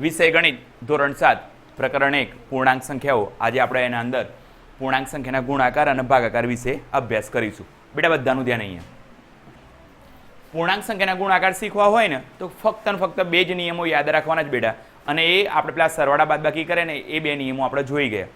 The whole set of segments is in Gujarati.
વિષય ગણિત, ધોરણ સાત, પ્રકરણ એક, પૂર્ણાંક સંખ્યાઓ. આજે આપણે એના અંદર પૂર્ણાંક સંખ્યાના ગુણાકાર અને ભાગાકાર વિશે અભ્યાસ કરીશું. બેટા, બધાનું ધ્યાન અહીંયા. પૂર્ણાંક સંખ્યાના ગુણાકાર શીખવા હોય ને, તો ફક્ત ને ફક્ત બે જ નિયમો યાદ રાખવાના જ બેટા. અને એ આપણે પેલા સરવાળા બાદબાકી કરે ને, એ બે નિયમો આપણે જોઈ ગયા.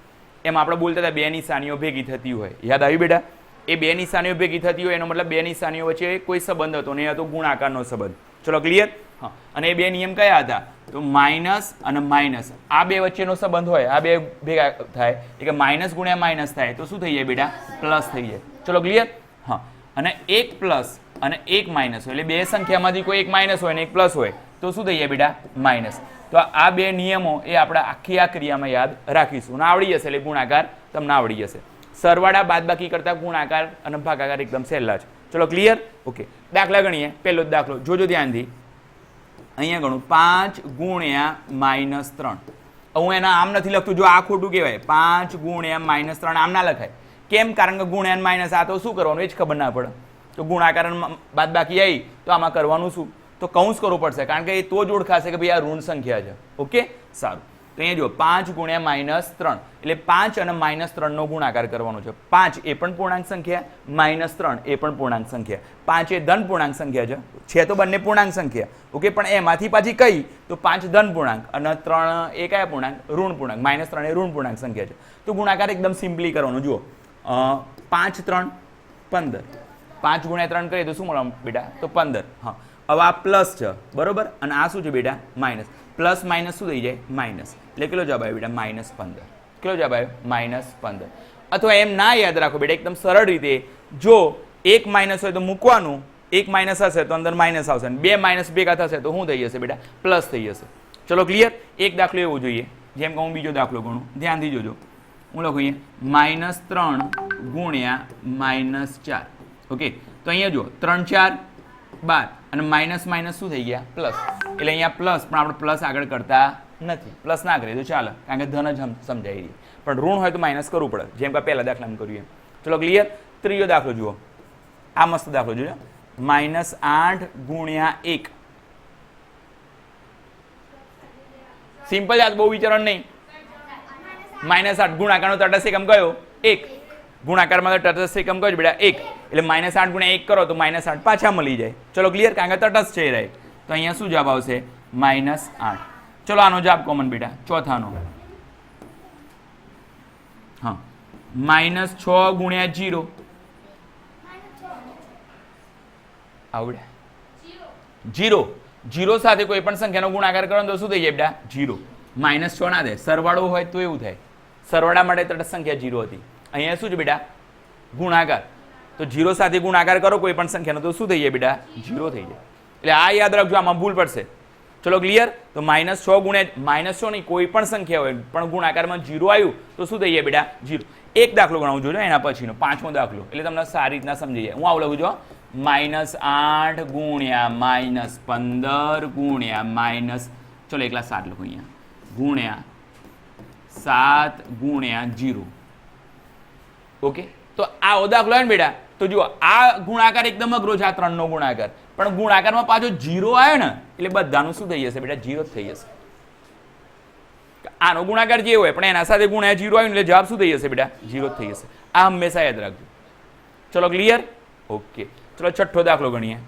એમ આપણે બોલતા હતા બે નિશાનીઓ ભેગી થતી હોય. યાદ આવ્યું બેટા? એ બે નિશાનીઓ ભેગી થતી હોય, એનો મતલબ બે નિશાનીઓ વચ્ચે કોઈ સંબંધ હતો નહીં હતો ગુણાકારનો સંબંધ. ચલો ક્લિયર અને એ બે નિયમ કયા હતા? તો માઇનસ અને માઇનસ. આ બે વચ્ચેનો સંબંધ હોય, આ બે ભેગા થાય, એટલે કે માઇનસ ગુણ્યા માઇનસ થાય, તો શું થઈ જાય બેટા? પ્લસ થઈ જાય. ચલો ક્લિયર? હા. અને એક પ્લસ અને એક માઇનસ હોય, એટલે બે સંખ્યામાંથી કોઈ એક માઇનસ હોય ને એક પ્લસ હોય, તો શું થઈ જાય બેટા? માઇનસ. તો આ બે નિયમો એ આપણે આખી આ ક્રિયામાં યાદ રાખીશું. અને આવડી જશે એટલે ગુણાકાર તમને આવડી જશે. સરવાળા બાદબાકી કરતા ગુણાકાર અને ભાગાકાર એકદમ સહેલા છે. ચલો ક્લિયર? ઓકે. દાખલા ગણીએ. પહેલો જ દાખલો. જોજો ધ્યાનથી. અહીંયા ગણું, પાંચ ગુણ્યા માઇનસ ત્રણ. હું એના આમ નથી લખતું, જો આ ખોટું કહેવાય. પાંચ ગુણ્યા માઇનસ ત્રણ આમ ના લખાય. કેમ? કારણ કે ગુણ્યા માઇનસ આ તો શું કરવાનું? એ જ ખબર ના પડે. તો ગુણાકાર બાદ બાકી આવી તો આમાં કરવાનું શું? તો કૌંસ કરવું પડશે. કારણ કે એ તો જ ઓળખાશે કે ભાઈ આ ઋણ સંખ્યા છે. ઓકે? સારું. તો અહીંયા જો પાંચ ગુણ્યા માઇનસ ત્રણ. એટલે પાંચ અને માઇનસ ત્રણનો ગુણાકાર કરવાનો છે. પાંચ એ પણ પૂર્ણાંક સંખ્યા, માઇનસ ત્રણ એ પણ પૂર્ણાંક સંખ્યા. પાંચ એ ધન પૂર્ણાંક સંખ્યા છે. છે તો બંને પૂર્ણાંક સંખ્યા. ઓકે, પણ એમાંથી પાછી કઈ? તો પાંચ ધન પૂર્ણાંક અને ત્રણ એ કયા પૂર્ણાંક? ઋણ પૂર્ણાંક. માઇનસ ત્રણ એ ઋણ પૂર્ણાંક સંખ્યા છે. તો ગુણાકાર એકદમ સિમ્પલી કરવાનો. જુઓ પાંચ ત્રણ પંદર. પાંચ ગુણ્યા ત્રણ કરીએ તો શું મળે બેટા? તો પંદર. હા. હવે આ પ્લસ છે. બરોબર? અને આ શું છે બેટા? માઇનસ. પ્લસ માઇનસ શું થઈ જાય? માઇનસ. એટલે કેટલો જવાબ આવ્યો બેટા? માઇનસ પંદર. કેટલો જવાબ આવ્યો? માઇનસ પંદર. અથવા એમ ના યાદ રાખો બેટા, એકદમ સરળ રીતે. જો એક માઇનસ હોય તો મૂકવાનું, એક માઇનસ હશે તો અંદર માઇનસ આવશે અને બે માઇનસ ભેગા થશે તો શું થઈ જશે બેટા? પ્લસ થઈ જશે. ચલો ક્લિયર? એક દાખલો એવો જોઈએ. જેમ કે હું બીજો દાખલો ગણું. ધ્યાનથી જોજો. હું લખું અહીંયા, માઇનસ ત્રણ ગુણ્યા માઇનસ ચાર. ઓકે? તો અહીંયા જુઓ, ત્રણ ચાર, બાર. અને માઇનસ માઇનસ શું થઈ ગયા? પ્લસ. એટલે અહીંયા પ્લસ, પણ આપણે પ્લસ આગળ કરતા નથી. પ્લસ ના કરીએ તો ચાલે. કારણ કે ધન જ સમ- સમજાઈ રહી પણ ઋણ હોય તો માઇનસ કરવું પડે. જેમ કે પહેલાં દાખલામાં કર્યું એમ. ચલો ક્લિયર ત્રીજો દાખલો જુઓ. આ મસ્ત દાખલો જોયો માઇનસ આઠ ગુણ્યા એક. સિમ્પલ યાદ બહુ વિચારવાનું નહીં. માઇનસ આઠ ગુણાકારનો તટસ્થ એકમ કયો? એક. ગુણાકારમાં તો તટસ્થ એકમ કયો બેટા? એક. એટલે માઇનસ આઠ ગુણ્યા એક કરો તો માઇનસ આઠ પાછા મળી જાય. ચલો ક્લિયર કારણ કે તટસ્થ છે રહે તો અહીંયા શું જવાબ આવશે? માઇનસ આઠ. ચલો, આનો જવાબ કોમન બેટા, ચોથાનો. હા. માઇનસ છ ગુણ્યા જીરો આવડે. જીરો જીરો સાથે કોઈ પણ સંખ્યાનો ગુણાકાર કરો તો શું થઈ જાય બેટા? જીરો માઇનસ છ ના દે. સરવાળો હોય તો એવું થાય. સરવાળા માટે તટ સંખ્યા જીરો હતી. અહીંયા શું છે બેટા? ગુણાકાર. તો જીરો સાથે ગુણાકાર કરો કોઈ પણ સંખ્યાનો તો શું થઈ જાય બેટા? જીરો થઈ જાય. એટલે આ યાદ રાખજો, આમાં ભૂલ પડશે. ચલો ક્લિયર તો માઇનસ છ ગુણ્યા માઇનસ છ નહીં, કોઈ પણ સંખ્યા હોય, પણ ગુણાકારમાં જીરો આવ્યું, તો શું થઈ જાય બેટા? જીરો એક દાખલો ગણાવું જોઈએ એના પછીનો, પાંચમો દાખલો. એટલે તમને સારી રીતના સમજી જાય. હું આવું લખું છું માઇનસ આઠ ગુણ્યા માઇનસ પંદર ગુણ્યા માઇનસ ચલો એકલા સાત લખું અહીંયા. ગુણ્યા સાત ગુણ્યા જીરો ઓકે તો આ દાખલો હોય ને બેટા. તો જુઓ, આ ગુણાકાર એકદમ અઘરો છે, આ ત્રણનો ગુણાકાર. પણ ગુણાકારમાં પાછો જીરો આવ્યો ને, એટલે બધાનું શું થઈ જશે બેટા? જીરો થઈ જશે. આનો ગુણાકાર જે હોય, પણ એના સાથે ગુણ્યા જીરો આવ્યું એટલે જવાબ શું થઈ જશે બેટા? જીરો થઈ જશે. આ હંમેશા યાદ રાખજો. ચલો ક્લિયર ઓકે. ચલો, છઠ્ઠો દાખલો ગણીએ.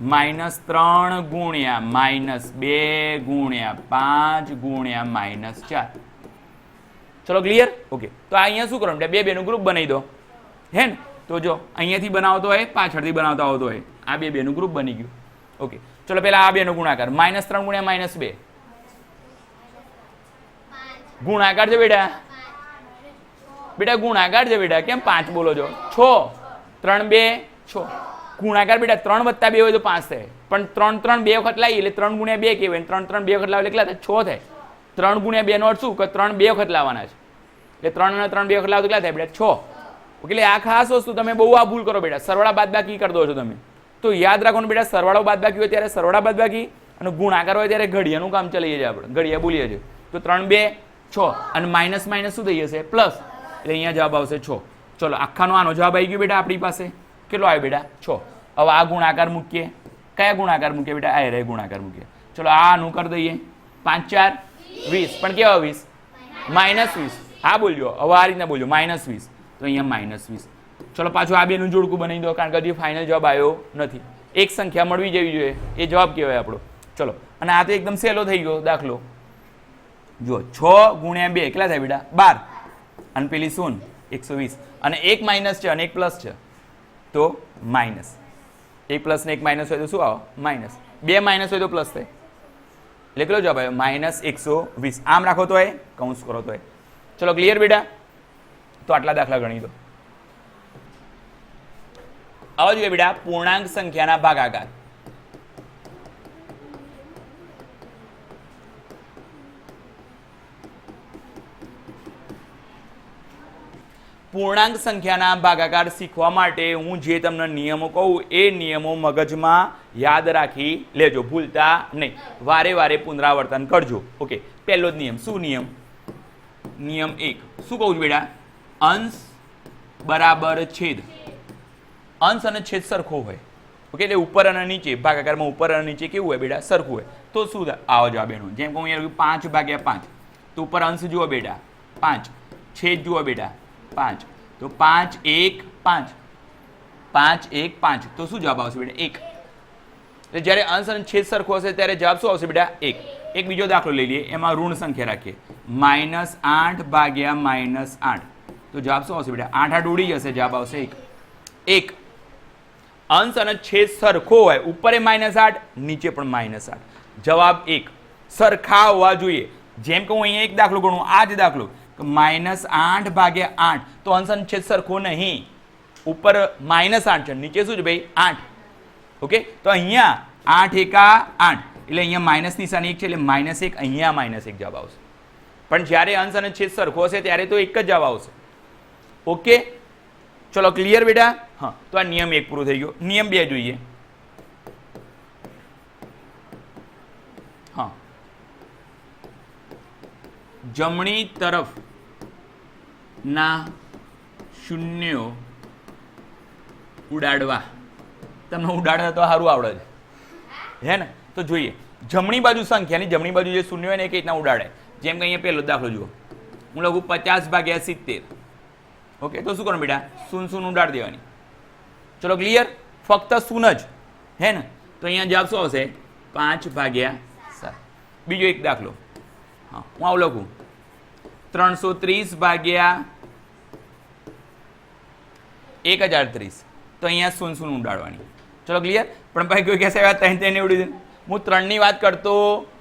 માઇનસ ત્રણ ગુણ્યા માઇનસ બે ગુણ્યા પાંચ ગુણ્યા માઇનસ ચાર. ચલો ક્લિયર ઓકે. તો અહીંયા શું કરો બે, બેનું ગ્રુપ બનાવી દો. હે ને? તો જો, અહીંયાથી બનાવતો હોય, પાછળથી બનાવતા આવતો હોય. આ બે બેનું ગ્રુપ બની ગયું. ઓકે ચલો પહેલા આ બેનો ગુણાકાર. માઇનસ ત્રણ ગુણ્યા માઇનસ બે. ગુણાકાર છે બેટા? બેટા ગુણાકાર છે બેટા. કેમ પાંચ બોલો છો? છ. ત્રણ બે, છ. ગુણાકાર બેટા ત્રણ વત્તા બે હોય તો પાંચ થાય. પણ ત્રણ ત્રણ બે વખત લાવીએ એટલે ત્રણ ગુણ્યા બે કહેવાય. ત્રણ ત્રણ બે વખત લાવે એટલે કેટલા થાય? છ થાય. ત્રણ ગુણ્યા બે નો અર્થ શું? કે ત્રણ બે વખત લાવવાના છે. એટલે ત્રણ અને ત્રણ બે વખત લાવો કેટલા થાય બેટા? છ. એટલે આ ખાસ વસ્તુ તમે બહુ આ ભૂલ કરો બેટા. સરવાળા બાદબાકી કરી દો છો તમે. તો યાદ રાખવાનું બેટા, સરવાળો બાદબાકી હોય ત્યારે સરવાળા બાદબાકી અને ગુણાકાર હોય ત્યારે ઘડિયાનું કામ ચલાવીએ છીએ આપણે. ઘડિયા બોલીએ છીએ તો ત્રણ, બે, છ અને માઇનસ માઇનસ શું થઈ જશે? પ્લસ એટલે અહીંયા જવાબ આવશે છ. ચલો, આખાનો આનો જવાબ આવી ગયો બેટા આપણી પાસે. કેટલો આવ્યો બેટા? છ. હવે આ ગુણાકાર મૂકીએ. કયા ગુણાકાર મૂકીએ બેટા? આ રે ગુણાકાર મૂકીએ. ચલો, આ આનું કરી દઈએ. પાંચ, ચાર, વીસ. પણ કેવા વીસ? માઇનસ વીસ. હા, બોલજો. હવે આ રીતના બોલજો. માઇનસ વીસ. તો અહીંયા માઇનસ વીસ. ચલો પાછું આ બેનું જોડકું બનાવી દો, કારણ કે હજી ફાઇનલ જવાબ આવ્યો નથી. એક સંખ્યા મળવી જવી જોઈએ. એ જવાબ કહેવાય આપણો. ચલો. અને આ તો એકદમ સહેલો થઈ ગયો દાખલો. જુઓ, છ ગુણ્યા બે કેટલા થાય બેટા? બાર. અને પેલી શૂન એકસો વીસ. અને એક માઇનસ છે અને એક પ્લસ છે. તો માઇનસ એક પ્લસ ને એક માઇનસ હોય તો શું આવો? માઇનસ બે માઇનસ હોય તો પ્લસ થાય. એટલે કેટલો જવાબ આવ્યો? માઇનસ એકસો વીસ. આમ રાખો તો એ કૌંસ કરો તો એ ચલો ક્લિયર બેટા? તો આટલા દાખલા ગણી દો. આવો જોઈએ બેટા, પૂર્ણાંક સંખ્યાના ભાગાકાર. પૂર્ણાંક સંખ્યાના ભાગાકાર શીખવા માટે હું જે તમને નિયમો કહું, એ નિયમો મગજમાં યાદ રાખી લેજો, ભૂલતા નહીં. વારે વારે પુનરાવર્તન કરજો. ઓકે, પહેલો જ નિયમ. શું નિયમ? નિયમ એક. શું કહું છું બેટા? અંશ બરાબર છેદ. અંશ અને છેદ સરખો હોય. ઓકે એટલે ઉપર અને નીચે, ભાગાકારમાં ઉપર અને નીચે કેવું હોય બેટા? સરખું હોય. તો શું? આવો જવાબ એનો. જેમ કે હું અહીંયા પાંચ ભાગ્યા પાંચ. તો ઉપર અંશ જુઓ બેટા. પાંચ. છેદ જુઓ બેટા. પાંચ. તો પાંચ એક પાંચ. પાંચ એક પાંચ. તો શું જવાબ આવશે બેટા? એક. એટલે જ્યારે અંશ અને છેદ સરખો હશે, ત્યારે જવાબ શું આવશે બેટા? એક. એક બીજો દાખલો લઈ લઈએ. એમાં ઋણ સંખ્યા રાખીએ. માઇનસ આઠ ભાગ્યા માઇનસ આઠ. તો જવાબ શું આવશે બેટા? આઠ આઠ ઉડી જશે. જવાબ આવશે એક. એક. અંશ અને છેદ સરખો હોય, ઉપર માઇનસ આઠ, નીચે પણ માઇનસ આઠ. જવાબ એક. સરખા હોવા જોઈએ. જેમ કે હું અહીંયા એક દાખલો ગણું, આ જ દાખલો. માઇનસ આઠ ભાગ્યા આઠ, તો અંશ અને છેદ સરખો નહીં. ઉપર માઇનસ આઠ છે. નીચે શું છે ભાઈ? આઠ. ઓકે? તો અહીંયા આઠ એકા આઠ. એટલે અહીંયા માઇનસ નિશાની એક છે, એટલે માઇનસ એક, અહીંયા માઇનસ એક જવાબ આવશે. પણ જ્યારે અંશ અને છેદ સરખો હશે, ત્યારે તો એક જ જવાબ આવશે. ઓકે? ચલો ક્લિયર બેટા? હા, તો આ નિયમ એક પૂરો થઈ ગયો. નિયમ બે જોઈએ. હા. જમણી તરફ ના શૂન્યો ઉડાડવા. તમને ઉડાડતા તો સારું આવડે છે. હે ને? તો જોઈએ. જમણી બાજુ સંખ્યાની જમણી બાજુ જે શૂન્ય હોય ને એ કઈ રીતના ઉડાડે? જેમ કે અહીંયા પહેલો દાખલો જુઓ. હું લખું પચાસ ભાગ્યા સિત્તેર. ઓકે, તો શું કરવાનું બેટા? શૂન શૂન ઉડાડી દેવાની. ચલો ક્લિયર ફક્ત શૂન જ. હે ને? તો અહીંયા જવાબ શું આવશે? પાંચ ભાગ્યા સાત. બીજો એક દાખલો. હા, હું આવું લખું. ત્રણસો ત્રીસ ભાગ્યા એક હજાર ત્રીસ. તો અહીંયા શૂન શૂન ઉડાડવાની. ચલો ક્લિયર પણ ભાઈ કોઈ કહેશે વાત ત્રણ ત્રણ ઉડી દે. હું ત્રણની વાત કરતો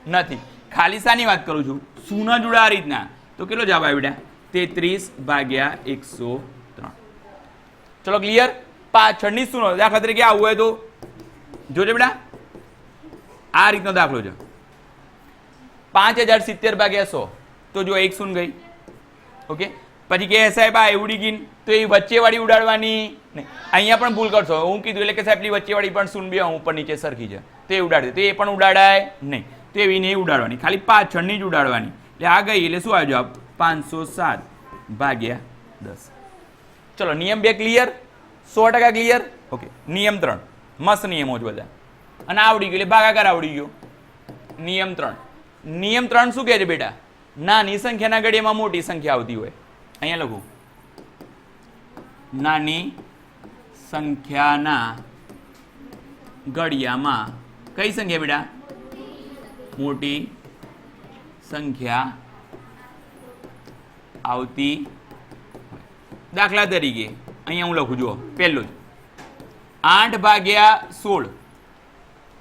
નથી. ખાલી શાની વાત કરું છું? શૂન જ ઉડા રીતના. તો કેટલો જવાબ આવી બેટા તેત્રીસ ભાગ્યા એકસો ત્રણ. ચલો ક્લિયર પાછળની શૂનો દાખલા તરીકે આવું હોય તો? જોજો બેટા. આ રીતનો દાખલો છે. પાંચ હજાર સિત્તેર ભાગ્યા સો. તો જો એક શૂન ગઈ. ઓકે? પછી કે સાહેબ, આ એવડી ગીન. તો એ વચ્ચેવાળી ઉડાડવાની નહીં. અહીંયા પણ ભૂલ કરશો. હું કીધું એટલે કે સાહેબ, પેલી વચ્ચેવાળી પણ શૂન બે ઉપર નીચે સરખી છે. તો એ ઉડાડી તો એ પણ ઉડાડાય નહીં. તો એવી નહીં ઉડાડવાની. ખાલી પાછળની જ ઉડાડવાની. એટલે આ ગઈ. એટલે શું આવ્યો જવાબ? પાંચસો સાત ભાગ્યા દસ. ચલો, નિયમ બે ક્લિયર. સો ટકા ક્લિયર ઓકે નિયમ ત્રણ. મસ્ત નિયમો જ બધા. અને આવડી ગયું એટલે ભાગાકાર આવડી ગયો. નિયમ ત્રણ. નિયમ ત્રણ શું કહે છે બેટા? નાની સંખ્યાના ઘડીમાં મોટી સંખ્યા આવતી હોય. અહીંયા લખું. નાની સંખ્યાના ઘડિયામાં કઈ સંખ્યા બેટા? મોટી સંખ્યા આવતી દાખલા તરીકે અહીંયા હું લખું, જુઓ, પહેલું જ. આઠ ભાગ્યા સોળ.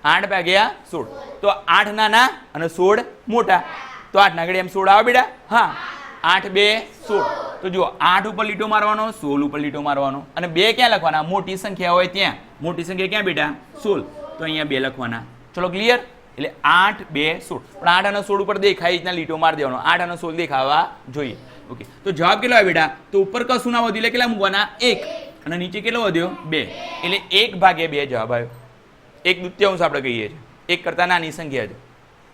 આઠ ભાગ્યા સોળ. તો આઠ નાના અને સોળ મોટા. તો આઠના ઘડી એમ સોળ આવે બેટા? હા. આઠ બે સોળ. તો જુઓ, આઠ ઉપર લીટો મારવાનો, સોળ ઉપર લીટો મારવાનો. અને બે ક્યાં લખવાના? મોટી સંખ્યા હોય ત્યાં. મોટી સંખ્યા ક્યાં બેટા? સોળ. તો અહીંયા બે લખવાના. ચલો ક્લિયર એટલે આઠ બે સોળ. પણ આઠ અને સોળ ઉપર દેખાય રીતના લીટો મારી દેવાનો. આઠ અને સોળ દેખાવા જોઈએ. ઓકે તો જવાબ કેટલો આવે બેટા? તો ઉપર કશું ના વધ્યું? એટલે કેટલા મૂકવાના? એક. અને નીચે કેટલો વધ્યો? બે. એટલે એક ભાગે બે જવાબ આવ્યો. એક દુત્યાંશ આપણે કહીએ છીએ. એક કરતાં નાની સંખ્યા છે.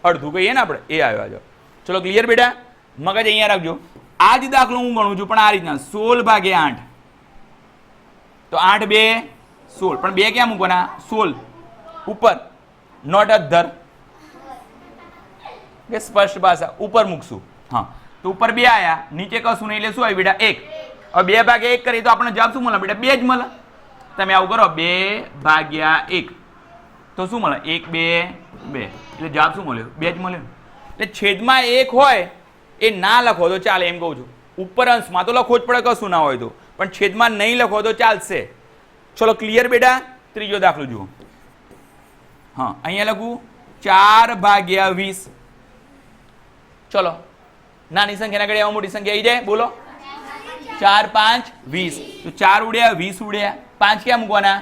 અડધું કહીએ ને આપણે, એ આવ્યો આજો ચલો ક્લિયર બેટા? મગજ અહીંયા રાખજો. આ જ દાખલો હું ગણું છું, પણ આ રીતના. સોળ ભાગે આઠ. તો આઠ બે, સોળ. પણ બે ક્યાં મૂકવાના? સોળ. ઉપર. નોટ અધર સ્પષ્ટ ભાષા. ઉપર મૂકશું. હા. તો ઉપર બે આયા, નીચે કશું નહીં, એટલે શું આવ્યું બેટા? એક. હવે બે ભાગ્યા એક કરીએ તો આપણને જવાબ શું મળે? બેટા, બે જ મળે. તમે આવું કરો, બે ભાગ્યા એક. તો શું મળે? એક, બે બે. એટલે જવાબ શું મળ્યો? બે જ મળ્યો. એટલે છેદમાં એક હોય, એ ના લખો તો ચાલે, એમ કહું છું. ઉપર અંશમાં તો લખો જ પડે, કશું ના હોય તો. પણ છેદમાં નહીં લખો તો ચાલશે. ચલો ક્લિયર બેટા? ત્રીજો દાખલો જુઓ. હા, અહીંયા લખું. ચાર ભાગ્યા વીસ. ચલો. નાની સંખ્યાના ઘડિયામાં મોટી સંખ્યા આવી જાય. બોલો. ચાર પાંચ વીસ. તો ચાર ઉડ્યા વીસ ઉડ્યા. પાંચ ક્યાં મૂકવાના?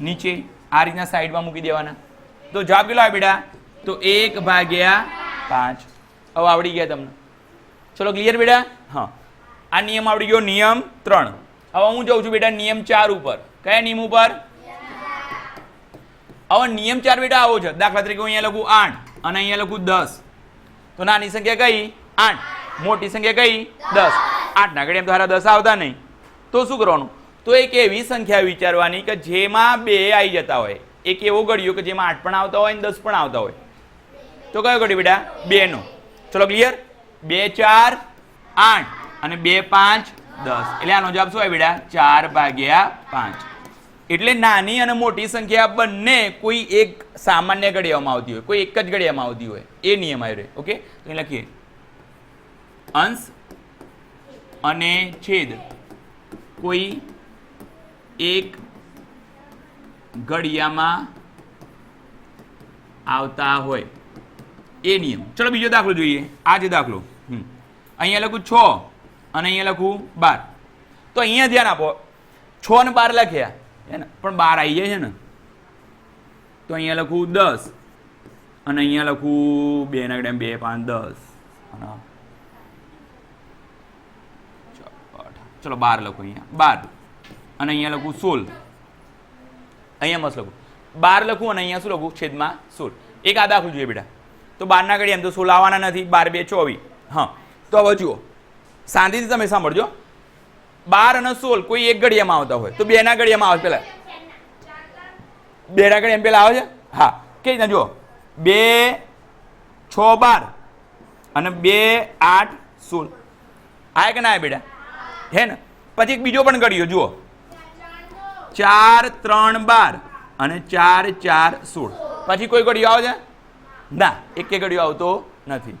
નીચે. આ રીતના સાઈડમાં મૂકી દેવાના. તો જવાબ કેટલો આવે બેટા? તો એક ભાગ્યા પાંચ. હવે આવડી ગયા તમને. ચલો ક્લિયર બેટા? હા. આ નિયમ આવડી ગયો નિયમ ત્રણ. હવે હું જાઉં છું બેટા નિયમ ચાર ઉપર. કયા નિયમ ઉપર? હવે નિયમ ચાર બેટા આવો છે. દાખલા તરીકે હું અહીંયા લખું આઠ અને અહીંયા લખું દસ. તો નાની સંખ્યા કઈ? આઠ. મોટી સંખ્યા કઈ? દસ. આઠના ઘડી એમ તારા દસ આવતા નહીં. તો શું કરવાનું? તો એક એવી સંખ્યા વિચારવાની કે જેમાં બે આવી જતા હોય. એક એવો ઘડિયો કે જેમાં આઠ પણ આવતા હોય અને દસ પણ આવતા હોય. તો કયો ઘડી બેટા? બે નો ચલો ક્લિયર બે, ચાર, આઠ અને બે, પાંચ, દસ. એટલે આનો જવાબ શું આવે બેટા? ચાર ભાગ્યા પાંચ. એટલે નાની અને મોટી સંખ્યા બંને કોઈ એક સામાન્ય ઘડિયામાં આવતી હોય. કોઈ એક જ ઘડિયામાં આવતી હોય. એ નિયમ આવ્યો ઓકે લખીએ. અંશ અને છેદ. કોઈ એક ઘડિયામાં આવતા હોય. એ નિયમ. ચલો બીજો દાખલો જોઈએ. આ જે દાખલો. અહીંયા લખું છ અને અહીંયા લખું બાર. તો અહીંયા ધ્યાન આપો. છ ને બાર લખ્યા. હે ને? પણ બાર આવી જાય છે ને? તો અહીંયા લખું દસ અને અહીંયા લખું બે ના બે પાંચ દસ. ચલો બાર લખો અહીંયા. બાર. અને અહીંયા લખું સોળ. અહીંયા મસ્ત લખું. બાર લખું અને અહીંયા શું લખું? છેદમાં સોળ. એક આ દાખલું જોઈએ બેટા. તો બારના ઘડી એમ તો સોળ આવવાના નથી. બાર, બે, ચોવીસ. હા. તો હવે જુઓ. શાંતિથી તમે સાંભળજો. બાર અને સોળ કોઈ એક ઘડિયામાં આવતા હોય. તો બેના ઘડિયામાં આવે પેલા. બેના ઘડિયામાં પેલા આવે છે? હા. કે રીતના જુઓ? બે, છ, બાર. અને બે, આઠ, સોળ. આ કે ના બેટા. હે ને? પછી એક બીજો પણ ગળ્યો, જુઓ. ચાર, ત્રણ, બાર અને ચાર ચાર, સોળ. પછી કોઈ ઘડિયો આવે છે ના, એક ઘડિયો આવતો નથી.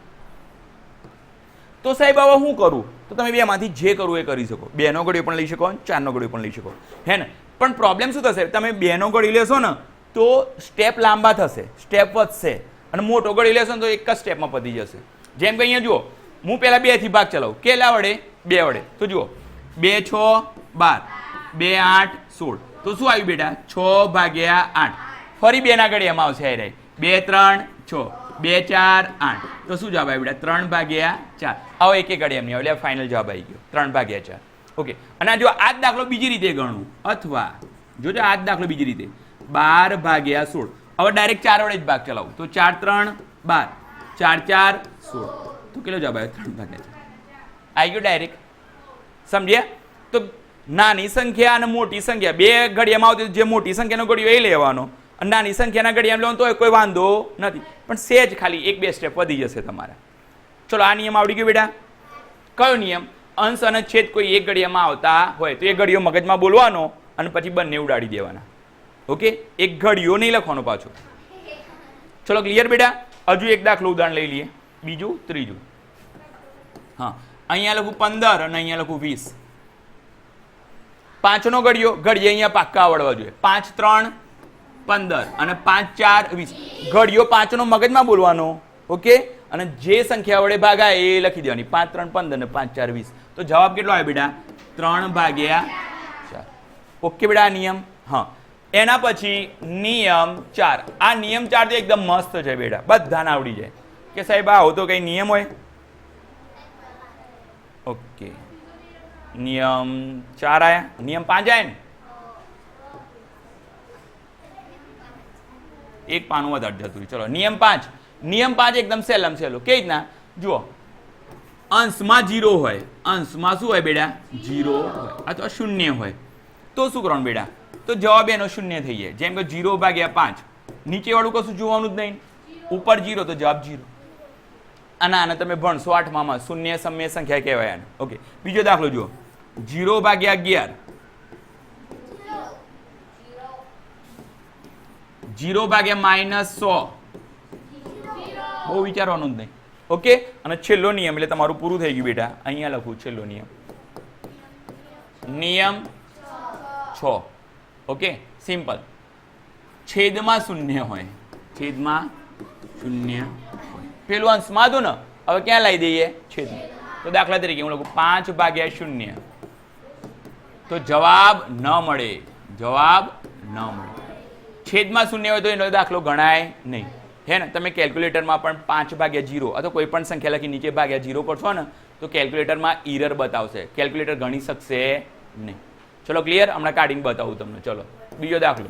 તો સાહેબ હવે શું કરું? તો તમે બેમાંથી જે કરવું એ કરી શકો. બેનો ઘડિયો પણ લઈ શકો અને ચારનો ઘડિયો પણ લઈ શકો. હે ને? પણ પ્રોબ્લેમ શું થશે? તમે બેનો ઘડી લેશો ને, તો સ્ટેપ લાંબા થશે. સ્ટેપ વધશે. અને મોટો ઘડી લેશો ને, તો એક જ સ્ટેપમાં પતી જશે. જેમ કે અહીંયા જુઓ. હું પહેલાં બેથી ભાગ ચલાવું. કેટલા વડે? બે વડે. તો જુઓ. બે, છ, બાર. બે, આઠ, સોળ. તો શું આવ્યું બેટા? છ ભાગ્યા આઠ. ફરી બેના ઘડિયામાં આવશે આ બે, ત્રણ, છ. બે, ચાર, આઠ. તો શું જવાબ આવ્યો બેટા? ત્રણ ભાગ્યા ચાર. હવે એક એક નહીં આવે. ફાઇનલ જવાબ આવી ગયો. ત્રણ ભાગ્યા ચાર. ઓકે. અને જો આ જ દાખલો બીજી રીતે ગણું અથવા જોજો આ જ દાખલો બીજી રીતે. બાર ભાગ્યા સોળ. હવે ડાયરેક્ટ ચાર વડે જ ભાગ ચલાવું. તો ચાર, ત્રણ, બાર. ચાર ચાર, સોળ. તો કેટલો જવાબ આવ્યો ત્રણ ભાગ્યા આવી ગયો ડાયરેક્ટ સમજ્યા? તો નાની સંખ્યા અને મોટી સંખ્યા, બે ઘડિયામાં આવતી જે મોટી સંખ્યાનો ઘડિયો એ લેવાનો. અને નાની સંખ્યાના ઘડિયામાં લેવાનો તો કોઈ વાંધો નથી. પણ સેજ ખાલી એક બે સ્ટેપ વધી જશે તમારા. ચલો, આ નિયમ આવડી ગયો બેટા. કયો નિયમ? અંશ અને છેદ કોઈ એક ઘડિયામાં આવતા હોય તો એ ઘડિયો મગજમાં બોલવાનો અને પછી બંને ઉડાડી દેવાના. ઓકે? એક ઘડિયો નહીં લખવાનો પાછો. ચલો ક્લિયર બેટા? હજુ એક દાખલો ઉદાહરણ લઈ લઈએ. બીજું, ત્રીજું. હા. અહીંયા લખું પંદર અને અહીંયા લખું વીસ. પાંચનો ઘડિયો ઘડીએ અહીંયા પાક્કા આવડવા જોઈએ. પાંચ, ત્રણ, પંદર અને પાંચ, ચાર, વીસ. ઘડિયો પાંચનો મગજમાં બોલવાનો, ઓકે? અને જે સંખ્યા વડે ભાગાય એ લખી દેવાની. પાંચ, ત્રણ, પંદર ને પાંચ, ચાર, વીસ. તો જવાબ કેટલો આવે બેટા? ત્રણ ભાગ્યા ચાર. ઓકે બેટા નિયમ? હા. એના પછી નિયમ ચાર. આ નિયમ ચાર તો એકદમ મસ્ત છે બેટા. બધાને આવડી જાય. કે સાહેબ, આવો તો કંઈ નિયમ હોય? ઓકે. નિયમ ચાર આયા? નિયમ પાંચ આયા ને? એક પાનું વધારે જતું. ચલો, નિયમ પાંચ. નિયમ પાંચ એકદમ સહેલમ સહેલો. કે રીતના? જુઓ. અંશમાં જીરો હોય. અંશમાં શું હોય બેટા? જીરો હોય. અથવા શૂન્ય હોય. તો શું કરવાનું બેટા? તો જવાબ એનો શૂન્ય થઈ જાય. જેમ કે જીરો ભાગ્યા પાંચ. નીચેવાળું કશું જોવાનું જ નહીં. ઉપર જીરો તો જવાબ જીરો. અને આને તમે ભણશો આઠમામાં. શૂન્ય સમય સંખ્યા કહેવાય આને. ઓકે બીજો દાખલો જુઓ. જીરો ભાગ્યા અગિયાર. જીરો ભાગ્યા માઇનસ સો. બહુ વિચારવાનું જ નહીં. ઓકે અને છેલ્લો નિયમ, એટલે તમારું પૂરું થઈ ગયું બેટા. અહીંયા લખું છેલ્લો નિયમ. નિયમ છ. ઓકે સિમ્પલ છેદમાં શૂન્ય હોય. છેદમાં શૂન્ય પેલું અંશમાં હતું ને? હવે ક્યાં લાવી દઈએ? છેદ. તો દાખલા તરીકે હું લખું, પાંચ ભાગ્યા શૂન્ય. તો જવાબ ન મળે. જવાબ ન મળે. છેદમાં શૂન્ય હોય તો એનો દાખલો ગણાય નહીં. હે ને? તમે કેલ્ક્યુલેટરમાં પણ પાંચ ભાગ્યા જીરો અથવા કોઈ પણ સંખ્યા લખી નીચે ભાગ્યા જીરો કરશો ને, તો કેલ્ક્યુલેટરમાં ઈરર બતાવશે. કેલ્ક્યુલેટર ગણી શકશે નહીં. ચલો ક્લિયર? હમણાં કાઢીને બતાવું તમને. ચલો. બીજો દાખલો.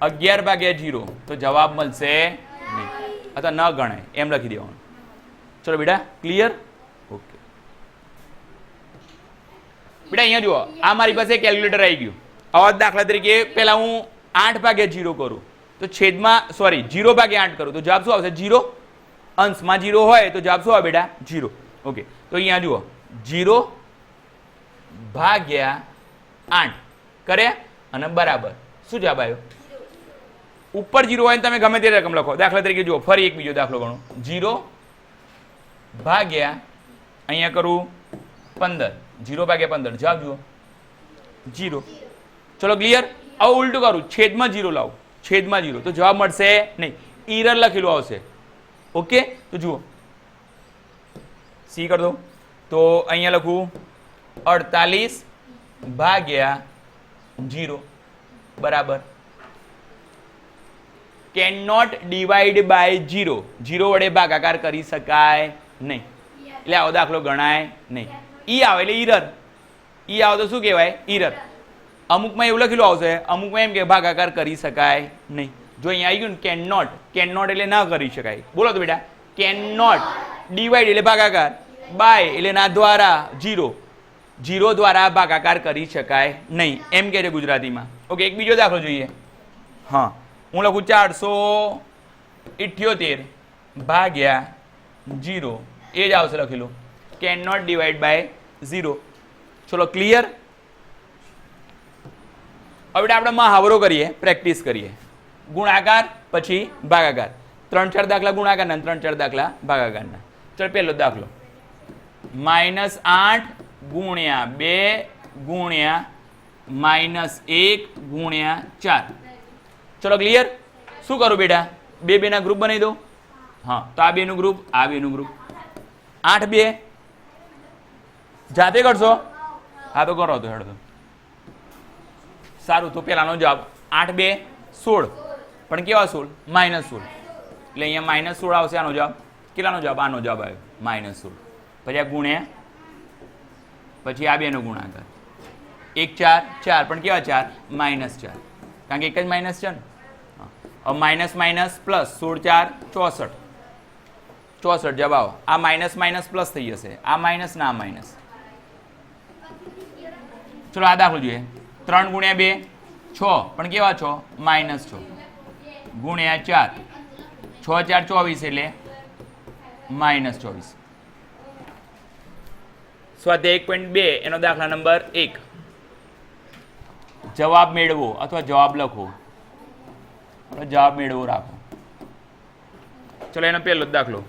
અગિયાર ભાગ્યા જીરો. તો જવાબ મળશે અથવા ન ગણાય, એમ લખી દેવાનું. ચલો બેટા ક્લિયર ઓકે બેટા, અહીંયા જુઓ, આ મારી પાસે કેલ્ક્યુલેટર આવી ગયું. આવા દાખલા તરીકે, પહેલાં હું આઠ ભાગ્યા જીરો કરું. તો છેદમાં સોરી જીરો ભાગ્યા આઠ કરું. તો જવાબ શું આવશે? જીરો. અંશમાં જીરો હોય તો જવાબ શું આવે બેટા? જીરો. ઓકે તો અહીંયા જુઓ, જીરો ભાગ્યા આઠ. કર્યા અને બરાબર. શું જવાબ આવ્યો? ઉપર જીરો હોય તમે ગમે તે રકમ લખો. દાખલા તરીકે જુઓ, ફરી એક બીજો દાખલો ગણો. જીરો ભાગ્યા અહીંયા કરું પંદર. જીરો ભાગ્યા પંદર. જવાબ જુઓ. જીરો. ચલો ક્લિયર આવું ઉલટું કરું. છેદમાં જીરો લાવું. છેદમાં જીરો. તો જવાબ મળશે નહીં. ઈરર લખેલું આવશે. ઓકે? તો જુઓ. સી કરી દો તો અહીંયા લખું અડતાલીસ ભાગ્યા જીરો. બરાબર. Can not divide by zero zero વડે ભાગાકાર કરી શકાય નહીં. એટલે આવો દાખલો ગણાય નહીં. ઈ આવે એટલે ઈરર. ઈ આવે તો શું કહેવાય? ઈરર. અમુકમાં એવું લખેલું આવશે. અમુકમાં એમ કે ભાગાકાર કરી શકાય નહીં. જો અહીંયા આવી ગયું ને કેન નોટ કેન નોટ એટલે ના કરી શકાય. બોલો તો બેટા. કેન નોટ ડિવાઈડ એટલે ભાગાકાર. બાય એટલે ના દ્વારા જીરો જીરો દ્વારા ભાગાકાર કરી શકાય નહીં. એમ કહે છે ગુજરાતીમાં. ઓકે, એક બીજો દાખલો જોઈએ. હા. હું લખું ચારસો ઇઠ્યોતેર ભાગ્યા જીરો. એ જ આવશે લખેલું. Can not divide by zero ચલો ક્લિયર હવે આપણે મહાવરો કરીએ પ્રેક્ટિસ કરીએ. ગુણાકાર પછી ભાગાકાર. ત્રણ ચાર દાખલા ગુણાકારના ત્રણ ચાર દાખલા ભાગાકારના. ચલો પહેલો દાખલો. માઇનસ આઠ ગુણ્યા બે ગુણ્યા માઇનસ એક ગુણ્યા ચાર. ચલો ક્લિયર શું કરું બેટા? બે બેના ગ્રુપ બનાવી દો હા, તો આ બેનું ગ્રુપ આ બેનું ગ્રુપ આઠ બે. જાતે કરશો? હા, તો કરો તો હેડો સારું, તો પહેલાનો જવાબ. આઠ બે, સોળ. પણ કેવા સોળ? માઇનસ સોળ. એટલે અહીંયા માઇનસ સોળ આવશે, આનો જવાબ. કેટલાનો જવાબ? આનો જવાબ આવ્યો. માઇનસ સોળ. પછી આ ગુણ્યા. પછી આ બેનો ગુણાકાર. એક ચાર ચાર. પણ કેવા ચાર? માઇનસ ચાર. કારણ કે એક જ માઇનસ છે ને? માઇનસ માઇનસ પ્લસ સોળ, ચાર, ચોસઠ. ચોસઠ જવાબ આવો. આ માઇનસ માઇનસ પ્લસ થઈ જશે. આ માઇનસ ના માઇનસ ચલો, આ દાખલો જોઈએ. ત્રણ ગુણ્યા બે, છ. પણ કેવા છો? માઇનસ છ. ગુણ્યા ચાર. છ, ચાર, ચોવીસ એટલે માઇનસ ચોવીસ. સ્વાધ્યાય એક પોઈન્ટ બે, એનો દાખલા નંબર એક. જવાબ મેળવો અથવા જવાબ લખો. જવાબ મેળવો રાખો. ચલો એનો પહેલો જ દાખલો.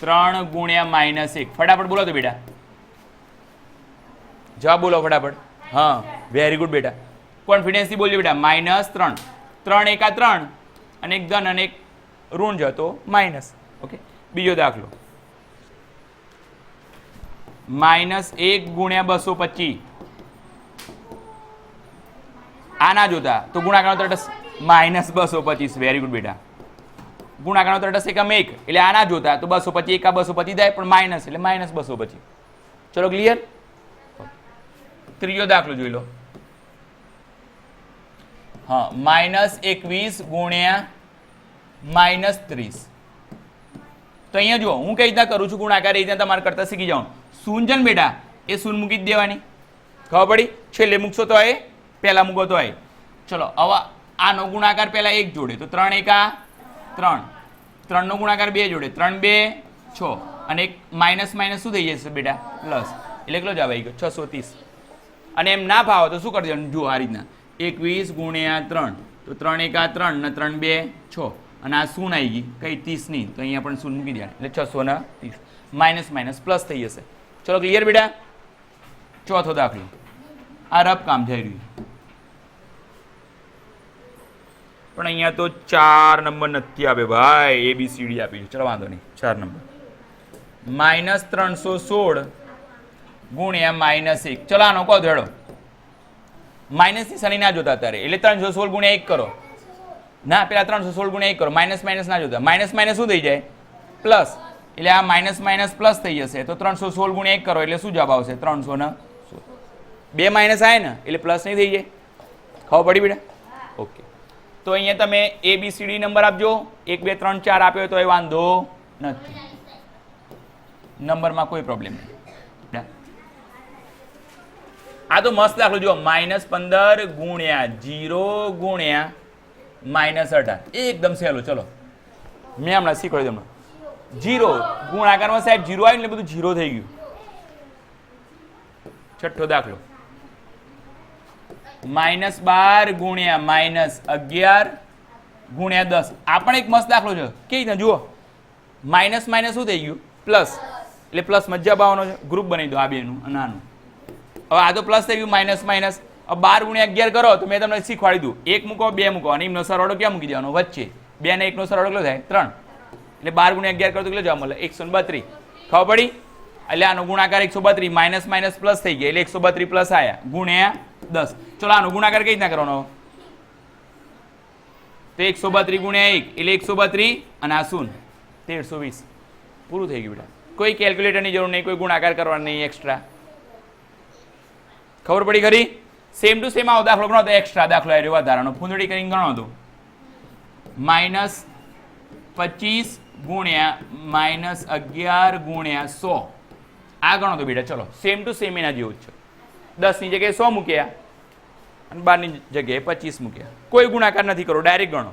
ત્રણ ગુણ્યા માઇનસ એક. ફટાફટ બોલો તો બેટા. જવાબ બોલો ફટાફટ. હા વેરી ગુડ બેટા. કોન્ફિડન્સથી બોલજો બેટા. માઇનસ ત્રણ. ત્રણ એકા ત્રણ અને એક ધન અને એક ઋણ જતો માઇનસ. ઓકે બીજો દાખલો. માઇનસ એક ગુણ્યા બસો પચીસ. આ ના જોતા. તો ગુણાકાર તટસ્થ માઇનસ બસો પચીસ. વેરી ગુડ બેટા. ગુણાકારનો તટસ્થ એકમ એક. એટલે આના જોતા, તો બસો પચીસ એકા બસો પચીસ થાય પણ માઇનસ એટલે માઇનસ બસો પચીસ. ચલો ક્લિયર ત્રીજો દાખલો જોઈ લો. હા, માઇનસ એકવીસ ગુણ્યા માઇનસ ત્રીસ. તો અહીંયા જુઓ, હું કઈ રીતના કરું છું ગુણાકાર, એ રીતના તમારે કરતા શીખી જાઉં શૂન્ય છે ને બેટા, એ સૂન મૂકી જ દેવાની. ખબર પડી? છેલ્લે મૂકશો તો એ, પહેલા મૂકો તો એ. ચલો, હવે આનો ગુણાકાર પહેલાં એક જોડે. તો ત્રણ એકા ત્રણ. ત્રણનો ગુણાકાર બે જોડે. ત્રણ, બે, છ. અને એક માઇનસ માઇનસ શું થઈ જશે બેટા? પ્લસ. એટલે કેટલો જવાબ આવી ગયો. છસો ત્રીસ. અને એમ ના ભાવો તો શું કરી દેવાનું જુઓ આ રીતના. એકવીસ ગુણ્યા ત્રણ. તો ત્રણ એકા ત્રણ ને ત્રણ બે છ. અને આ શૂન આવી ગઈ? કઈ ત્રીસની. તો અહીંયા પણ શૂન મૂકી દેવાનું. એટલે છસો ને ત્રીસ. માઇનસ માઇનસ પ્લસ થઈ જશે. ચલો ક્લિયર બેટા? ચોથો દાખલો. આ રફ કામ થઈ રહ્યું પણ અહીંયા તો ચાર નંબર નથી આપે ભાઈ એ બી સીડી આપી છે. ચલો વાંધો નહીં ચાર નંબર. માઇનસ ત્રણસો સોળ ગુણ્યા માઇનસ એક. ચલો આનો કહો ધેડો. માઇનસની શનિ ના જોતા અત્યારે. એટલે ત્રણસો સોળ ગુણ્યા એક કરો. ના પેલા ત્રણસો સોળ ગુણ્યા એક કરો. માઇનસ માઇનસ ના જોતા. માઇનસ માઇનસ શું થઈ જાય? પ્લસ એટલે આ માઇનસ માઇનસ પ્લસ થઈ જશે. તો ત્રણસો સોળ ગુણ્યા એક કરો. એટલે શું જવાબ આવશે? ત્રણસો ને બે માઇનસ આવે ને? એટલે પ્લસ નહીં થઈ જાય. ખબર પડી બેટા? ઓકે તો અહીંયા તમે A B C D number આપજો. એક, બે, ત્રણ, ચાર આપ્યો તો એ વાંધો નથી. નંબરમાં કોઈ પ્રોબ્લેમ નહીં. આ તો મસ્ત દાખલો, જુઓ. માઇનસ પંદર ગુણ્યા જીરો ગુણ્યા માઇનસ અઢાર. એકદમ સહેલું, ચલો. મેં હમણાં શીખવાડ્યું તમને. જીરો. ગુણાકારમાં સાહેબ જીરો આવ્યું એટલે બધું જીરો થઈ ગયું. છઠ્ઠો દાખલો. માઇનસ બાર ગુણ્યા માઇનસ અગિયાર ગુણ્યા દસ. આ પણ એક મસ્ત દાખલો છે. કેવી રીતના? જુઓ. માઇનસ માઇનસ શું થઈ ગયું? પ્લસ. એટલે પ્લસ મજા છે. ગ્રુપ બનાવી દો આ બેનું નાનું. હવે આ તો પ્લસ થઈ ગયું, માઇનસ માઇનસ. બાર ગુણ્યા અગિયાર કરો, તો મેં તમને શીખવાડી દઉં એક મૂકો, બે મૂકો. અને એમનો સરવાળો ક્યાં મૂકી દેવાનો? વચ્ચે. બે ને એકનો સરવાળો કેટલો થાય? ત્રણ. એટલે બાર ગુણ્યા અગિયાર કરો તો કેટલો જવાબ મળે? એકસો બત્રીસ. ખબર પડી? એટલે આનો ગુણાકાર એકસો બત્રીસ, માઇનસ માઇનસ પ્લસ થઈ ગયા. એટલે એકસો બત્રીસ પ્લસ આયા. ગુણ્યા દસ. ચલો આનો ગુણાકાર કઈ રીતના કરવાનો? તો એકસો બત્રીસ ગુણ્યા એક, એટલે એકસો બત્રીસ અને આ શૂન્ય. તેરસો વીસ. પૂરું થઈ ગયું બેટા. કોઈ કેલ્ક્યુલેટરની જરૂર નહીં, કોઈ ગુણાકાર કરવાનો નહીં એક્સ્ટ્રા ખબર પડી ખરી? સેમ ટુ સેમ આવો દાખલો ગણો તો એક્સ્ટ્રા દાખલો આવ્યો વધારાનો ફૂંદડી કરીને ગણો તો. માઇનસ પચીસ ગુણ્યા માઇનસ અગિયાર ગુણ્યા સો. આ ગણો તો બેટા ચલો સેમ ટુ સેમ એના જેવું જ છે. દસની જગ્યાએ સો મૂક્યા અને બારની જગ્યાએ પચીસ મૂક્યા. કોઈ ગુણાકાર નથી કરો, ડાયરેક્ટ ગણો.